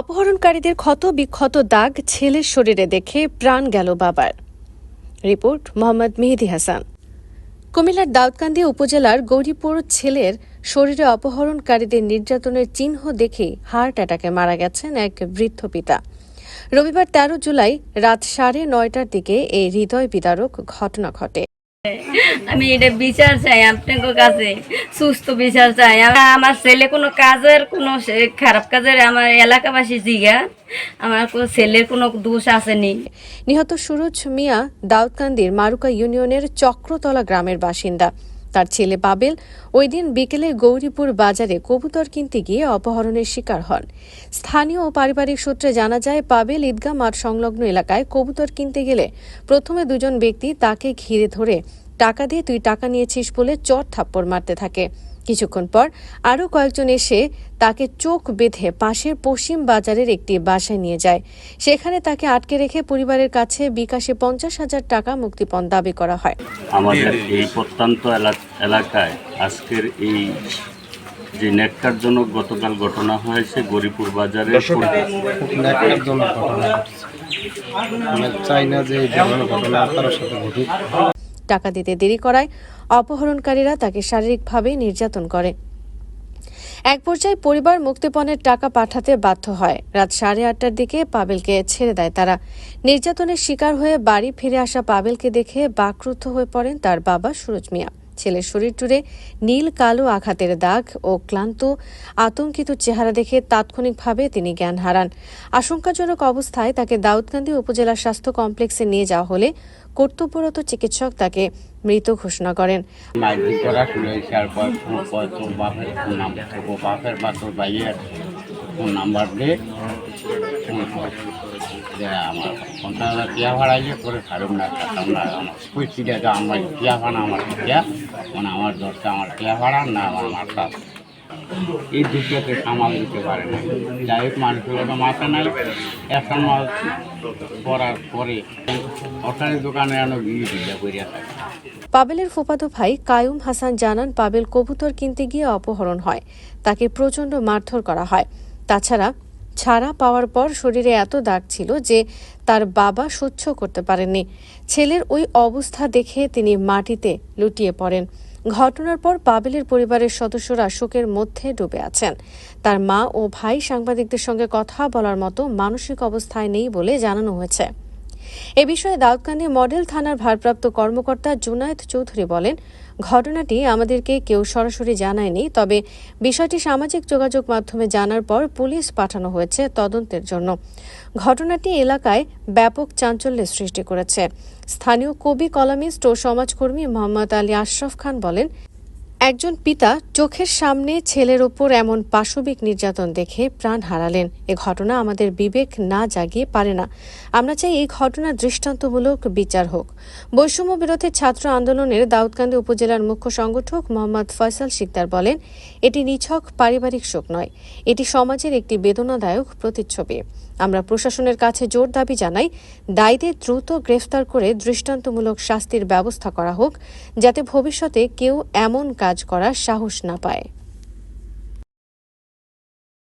অপহরণকারীদের ক্ষত বিক্ষত দাগ ছেলের শরীরে দেখে প্রাণ গেল বাবার। রিপোর্ট মোহাম্মদ মেহেদি হাসান। কুমিল্লার দাউদকান্দি উপজেলার গৌরীপুর ছেলের শরীরে অপহরণকারীদের নির্যাতনের চিহ্ন দেখে হার্ট অ্যাটাকে মারা গেছেন এক বৃদ্ধ পিতা। রবিবার তেরো জুলাই রাত সাড়ে নয়টার দিকে এই হৃদয় বিদারক ঘটনা ঘটে। আমি এটা বিচার চাই আপনার কাছে সুস্থ বিচার চাই। আম- আমার ছেলে কোনো কাজের কোনো খারাপ কাজের আমার এলাকাবাসী জিগা, আমার কোনো ছেলের কোনো দোষ আসেনি। নিহত সুরজ মিয়া দাউদকান্দির মারুকা ইউনিয়নের চক্রতলা গ্রামের বাসিন্দা। তার ছেলে পাবেল ওই দিন বিকেলে গৌরীপুর বাজারে কবুতর কিনতে গিয়ে অপহরণের শিকার হন। স্থানীয় ও পারিবারিক সূত্রে জানা যায় পাবেল ঈদগাহ মাঠ সংলগ্ন এলাকায় কবুতর কিনতে গেলে প্রথমে দুজন ব্যক্তি তাকে ঘিরে ধরে টাকা দিয়ে তুই টাকা নিয়েছিস বলে চট থাপ্পড় মারতে থাকে। কিছুক্ষণ পর আরও কয়েকজন এসে তাকে চোখ বেঁধে পাশের পশ্চিম বাজারের একটি বাসায় নিয়ে যায়। সেখানে তাকে আটকে রেখে পরিবারের কাছে বিকাশে পঞ্চাশ হাজার টাকা মুক্তিপণ দাবি করা হয়। আমাদের এই প্রত্যন্ত এলাকায় আজকের এই যে নেটকারজনক গতকাল ঘটনা হয়েছে গরিপুর বাজারে চাই না যে ঘটনা সাথে ঘটুক। টাকা দিতে দেরি করায় অপহরণকারীরা তাকে শারীরিকভাবে নির্যাতন করে। এক পর্যায়ে পরিবার মুক্তিপণের টাকা পাঠাতে বাধ্য হয়। রাত সাড়ে আটটার দিকে পাবেলকে ছেড়ে দেয় তারা। নির্যাতনের শিকার হয়ে বাড়ি ফিরে আসা পাবেলকে দেখে বাকরুদ্ধ হয়ে পড়েন তার বাবা সুরজ মিয়া। ছেলের শরীর জুড়ে নীল, কালো আঘাতের দাগ ও ক্লান্ত, আতঙ্কিত চেহারা দেখে তাৎক্ষণিকভাবে তিনি জ্ঞান হারান। আশঙ্কাজনক অবস্থায় তাকে দাউদকান্দি উপজেলা স্বাস্থ্য কমপ্লেক্সে নিয়ে যাওয়া হলে কর্তব্যরত চিকিৎসক তাকে মৃত ঘোষণা করেন। নাম্বার। তোর আমার ছাড়ুন না না আমার আমার ভাড়া, আমার মানে আমার আমার ভাড়া, না আমার মাথা। এই সামাল দিতে পারে না। যাই হোক, মানুষের মাথা নাই। এখন পরে দোকানে গিয়ে করিয়া থাকে পাবেলের ফুফাতো ভাই কায়ুম হাসান জানান, পাবেল কবুতর কিনতে গিয়ে অপহরণ হয়। তাকে প্রচণ্ড মারধর করা হয়। তাছাড়া ছাড়া পাওয়ার পর শরীরে এত দাগ ছিল যে তার বাবা সহ্য করতে পারেননি। ছেলের ওই অবস্থা দেখে তিনি মাটিতে লুটিয়ে পড়েন। ঘটনার পর পাবেলের পরিবারের সদস্যরা শোকের মধ্যে ডুবে আছেন। তার মা ও ভাই সাংবাদিকদের সঙ্গে কথা বলার মতো মানসিক অবস্থায় নেই বলে জানানো হয়েছে। এ বিষয়ে দাউদকান্দি মডেল থানার ভারপ্রাপ্ত কর্মকর্তা জুনায়েদ চৌধুরী বলেন ঘটনাটি আমাদেরকে কেউ সরাসরি জানায়নি, তবে বিষয়টি সামাজিক যোগাযোগ মাধ্যমে জানার পর পুলিশ পাঠানো হয়েছে তদন্তের জন্য। ঘটনাটি এলাকায় ব্যাপক চাঞ্চল্যের সৃষ্টি করেছে। স্থানীয় কবি কলামিস্ট ও সমাজকর্মী মোহাম্মদ আলী আশরাফ খান বলেন একজন পিতা চোখের সামনে ছেলের ওপর এমন পাশবিক নির্যাতন দেখে প্রাণ হারালেন। এ ঘটনা আমাদের বিবেক না জাগিয়ে পারে না। আমরা চাই এই ঘটনার দৃষ্টান্তমূলক বিচার হোক। বৈষম্য বিরোধী ছাত্র আন্দোলনের দাউদকান্দি উপজেলার মুখ্য সংগঠক মোহাম্মদ ফয়সাল শিকদার বলেন, এটি নিছক পারিবারিক শোক নয়। এটি সমাজের একটি বেদনাদায়ক প্রতিচ্ছবি। আমরা প্রশাসনের কাছে জোর দাবি জানাই, দায়ীদের দ্রুত গ্রেফতার করে দৃষ্টান্তমূলক শাস্তির ব্যবস্থা করা হোক, যাতে ভবিষ্যতে কেউ এমন কাজ করার সাহস না পায়।